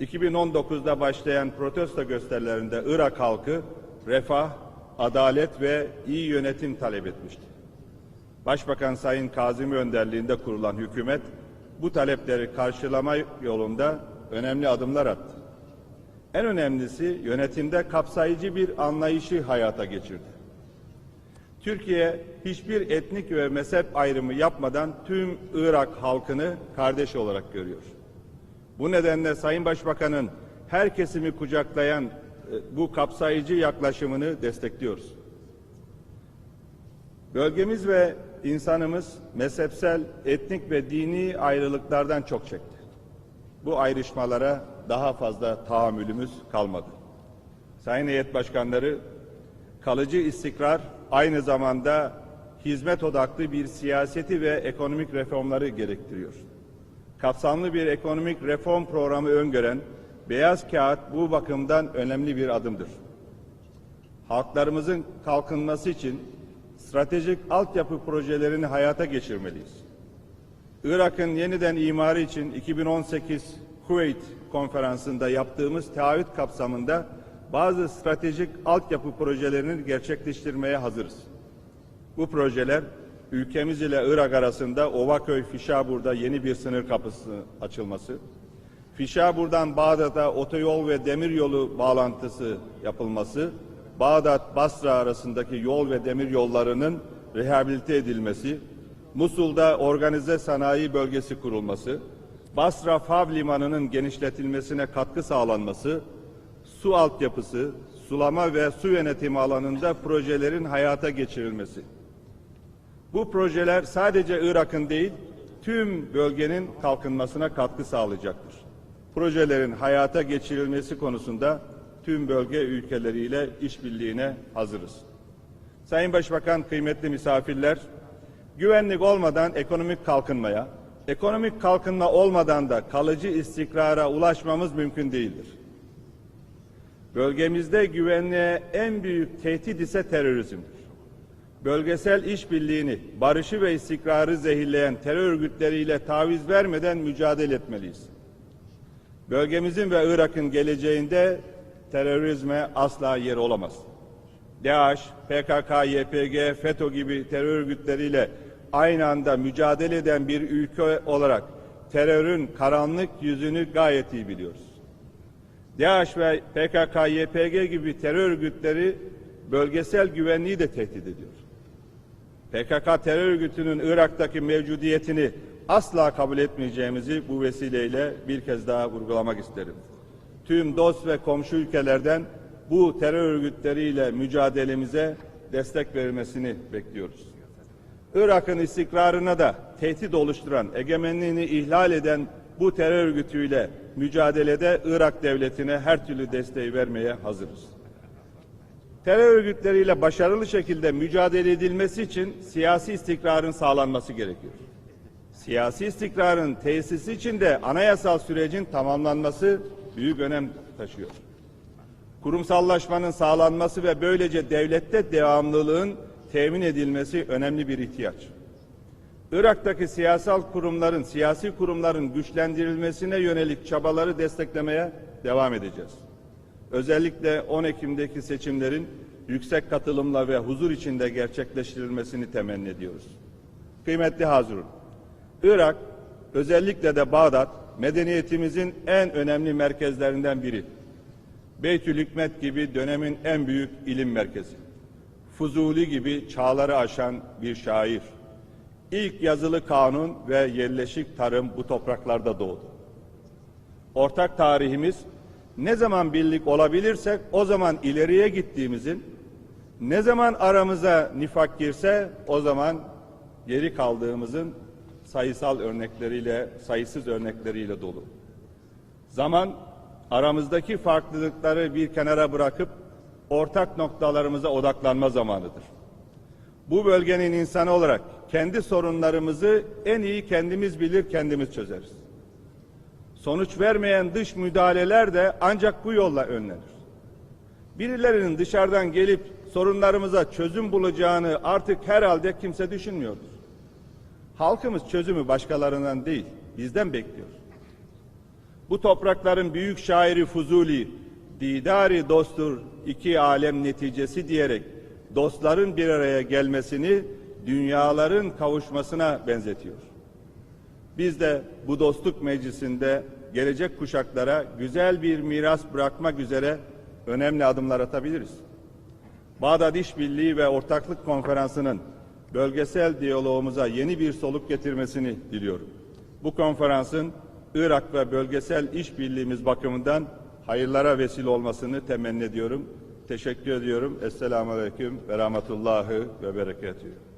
2019'da başlayan protesto gösterilerinde Irak halkı refah, adalet ve iyi yönetim talep etmişti. Başbakan Sayın Kazım önderliğinde kurulan hükümet bu talepleri karşılama yolunda önemli adımlar attı. En önemlisi yönetimde kapsayıcı bir anlayışı hayata geçirdi. Türkiye hiçbir etnik ve mezhep ayrımı yapmadan tüm Irak halkını kardeş olarak görüyor. Bu nedenle Sayın Başbakan'ın her kesimi kucaklayan e, bu kapsayıcı yaklaşımını destekliyoruz. Bölgemiz ve insanımız mezhepsel, etnik ve dini ayrılıklardan çok çekti. Bu ayrışmalara daha fazla tahammülümüz kalmadı. Sayın heyet başkanları, kalıcı istikrar aynı zamanda hizmet odaklı bir siyaseti ve ekonomik reformları gerektiriyor. Kapsamlı bir ekonomik reform programı öngören beyaz kağıt bu bakımdan önemli bir adımdır. Halklarımızın kalkınması için stratejik altyapı projelerini hayata geçirmeliyiz. Irak'ın yeniden imarı için 2018 Kuveyt konferansında yaptığımız taahhüt kapsamında bazı stratejik altyapı projelerini gerçekleştirmeye hazırız. Bu projeler ülkemiz ile Irak arasında Ovaköy Fişabur'da yeni bir sınır kapısı açılması, Fişabur'dan Bağdat'a otoyol ve demiryolu bağlantısı yapılması, Bağdat Basra arasındaki yol ve demir yollarının rehabilite edilmesi, Musul'da organize sanayi bölgesi kurulması, Basra Fav Limanı'nın genişletilmesine katkı sağlanması, su altyapısı, sulama ve su yönetimi alanında projelerin hayata geçirilmesi. Bu projeler sadece Irak'ın değil, tüm bölgenin kalkınmasına katkı sağlayacaktır. Projelerin hayata geçirilmesi konusunda tüm bölge ülkeleriyle işbirliğine hazırız. Sayın Başbakan, kıymetli misafirler, güvenlik olmadan ekonomik kalkınmaya, ekonomik kalkınma olmadan da kalıcı istikrara ulaşmamız mümkün değildir. Bölgemizde güvenliğe en büyük tehdit ise terörizmdir. Bölgesel işbirliğini, barışı ve istikrarı zehirleyen terör örgütleriyle taviz vermeden mücadele etmeliyiz. Bölgemizin ve Irak'ın geleceğinde terörizme asla yer olamaz. DAEŞ, PKK, YPG, FETÖ gibi terör örgütleriyle aynı anda mücadele eden bir ülke olarak terörün karanlık yüzünü gayet iyi biliyoruz. DAEŞ ve PKK, YPG gibi terör örgütleri bölgesel güvenliği de tehdit ediyor. PKK terör örgütünün Irak'taki mevcudiyetini asla kabul etmeyeceğimizi bu vesileyle bir kez daha vurgulamak isterim. Tüm dost ve komşu ülkelerden bu terör örgütleriyle mücadelemize destek verilmesini bekliyoruz. Irak'ın istikrarına da tehdit oluşturan, egemenliğini ihlal eden bu terör örgütüyle mücadelede Irak devletine her türlü desteği vermeye hazırız. Terör örgütleriyle başarılı şekilde mücadele edilmesi için siyasi istikrarın sağlanması gerekiyor. Siyasi istikrarın tesisi için de anayasal sürecin tamamlanması büyük önem taşıyor. Kurumsallaşmanın sağlanması ve böylece devlette devamlılığın temin edilmesi önemli bir ihtiyaç. Irak'taki siyasal kurumların, siyasi kurumların güçlendirilmesine yönelik çabaları desteklemeye devam edeceğiz. Özellikle 10 Ekim'deki seçimlerin yüksek katılımla ve huzur içinde gerçekleştirilmesini temenni ediyoruz. Kıymetli hazırın, Irak, özellikle de Bağdat, medeniyetimizin en önemli merkezlerinden biri. Beytül Hikmet gibi dönemin en büyük ilim merkezi. Fuzuli gibi çağları aşan bir şair. İlk yazılı kanun ve yerleşik tarım bu topraklarda doğdu. Ortak tarihimiz ne zaman birlik olabilirsek o zaman ileriye gittiğimizin, ne zaman aramıza nifak girse o zaman geri kaldığımızın sayısal örnekleriyle, sayısız örnekleriyle dolu. Zaman aramızdaki farklılıkları bir kenara bırakıp ortak noktalarımıza odaklanma zamanıdır. Bu bölgenin insanı olarak kendi sorunlarımızı en iyi kendimiz bilir, kendimiz çözeriz. Sonuç vermeyen dış müdahaleler de ancak bu yolla önlenir. Birilerinin dışarıdan gelip sorunlarımıza çözüm bulacağını artık herhalde kimse düşünmüyordur. Halkımız çözümü başkalarından değil, bizden bekliyor. Bu toprakların büyük şairi Fuzuli, didari dostur iki alem neticesi diyerek dostların bir araya gelmesini dünyaların kavuşmasına benzetiyor. Biz de bu dostluk meclisinde gelecek kuşaklara güzel bir miras bırakmak üzere önemli adımlar atabiliriz. Bağdat İşbirliği ve Ortaklık Konferansı'nın bölgesel diyalogumuza yeni bir soluk getirmesini diliyorum. Bu konferansın Irak ve bölgesel işbirliğimiz bakımından hayırlara vesile olmasını temenni ediyorum. Teşekkür ediyorum. Esselamu Aleyküm ve Rahmetullahi ve Berekatühü.